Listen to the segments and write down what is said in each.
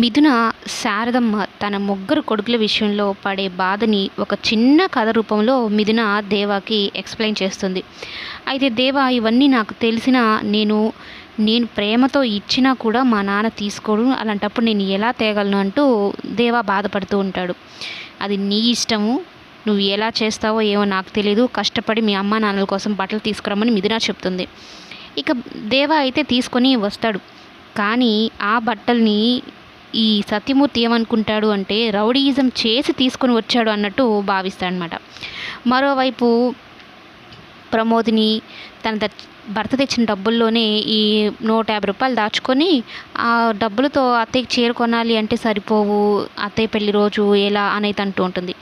మిథున శారదమ్మ తన ముగ్గురు కొడుకుల విషయంలో పడే బాధని ఒక చిన్న కథ రూపంలో మిథున దేవాకి ఎక్స్ప్లెయిన్ చేస్తుంది. అయితే దేవా ఇవన్నీ నాకు తెలిసిన నేను నేను ప్రేమతో ఇచ్చినా కూడా మా నాన్న తీసుకోడు. అలాంటప్పుడు నేను ఎలా తేగలను అంటూ దేవా బాధపడుతూ ఉంటాడు. అది నీ ఇష్టము. నువ్వు ఎలా చేస్తావో ఏమో నాకు తెలియదు కష్టపడి మీ అమ్మ నాన్నల కోసం బట్టలు తీసుకురమ్మని మిథున చెప్తుంది. ఇక దేవా అయితే తీసుకొని వస్తాడు. కానీ ఆ బట్టల్ని ఈ సత్యమూర్తి ఏమనుకుంటాడు అంటే రౌడీయిజం చేసి తీసుకొని వచ్చాడు అన్నట్టు భావిస్తాడనమాట మరోవైపు ప్రమోదిని తన ద- భర్త తెచ్చిన డబ్బుల్లోనే ఈ నూట యాభై రూపాయలు దాచుకొని ఆ డబ్బులతో అత్తయ్యకి చీర కొనాలి అంటే సరిపోవు అత్తయ్య పెళ్ళి రోజు ఎలా అనేది అంటూ ఉంటుంది.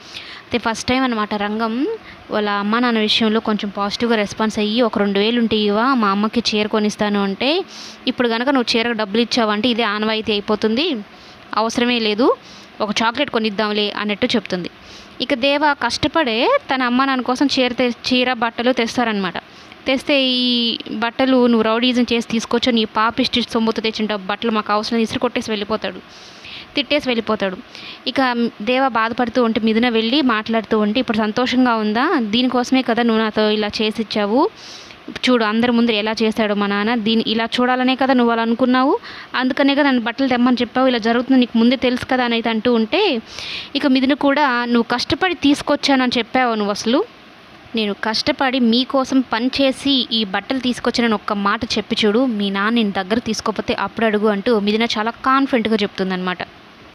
అయితే ఫస్ట్ టైం అనమాట రంగం. వాళ్ళ అమ్మ నాన్న విషయంలో కొంచెం పాజిటివ్గా రెస్పాన్స్ అయ్యి ఒక రెండు వేలు ఉంటే ఇవా మా అమ్మకి చీర కొనిస్తాను అంటే ఇప్పుడు కనుక నువ్వు చీరకు డబ్బులు ఇచ్చావంటే ఇదే ఆనవాయితీ అయిపోతుంది. అవసరమే లేదు. ఒక చాక్లెట్ కొనిద్దాంలే అన్నట్టు చెప్తుంది. ఇక దేవ కష్టపడే తన అమ్మ నాన్న కోసం చీర తె చీర బట్టలు తెస్తారనమాట తెస్తే ఈ బట్టలు నువ్వు రౌడీజం చేసి తీసుకొచ్చి నీ పాపిష్టి సొమ్ముతో తెచ్చిన బట్టలు మాకు అవసరం ఇసురు కొట్టేసి వెళ్ళిపోతాడు. తిట్టేసి వెళ్ళిపోతాడు. ఇక దేవ బాధపడుతూ ఉంటే మిథున వెళ్ళి మాట్లాడుతూ ఉంటే ఇప్పుడు సంతోషంగా ఉందా? దీనికోసమే కదా నువ్వు నాతో ఇలా చేసి ఇచ్చావు చూడు అందరి ముందు ఎలా చేశాడు మా నాన్న. దీన్ని ఇలా చూడాలనే కదా నువ్వు అలా అనుకున్నావు. అందుకనే కదా నన్ను బట్టలు తెమ్మని చెప్పావు. ఇలా జరుగుతుంది నీకు ముందే తెలుసు కదా అని అయితే అంటూ ఉంటే ఇక మిథున కూడా నువ్వు కష్టపడి తీసుకొచ్చానని చెప్పావు నువ్వు అసలు. నేను కష్టపడి మీకోసం పనిచేసి ఈ బట్టలు తీసుకొచ్చానని ఒక్క మాట చెప్పి చూడు మీ నాన్న నేను దగ్గర తీసుకోకపోతే అప్పుడు అడుగు అంటూ మిథున చాలా కాన్ఫిడెంట్గా చెప్తుందనమాట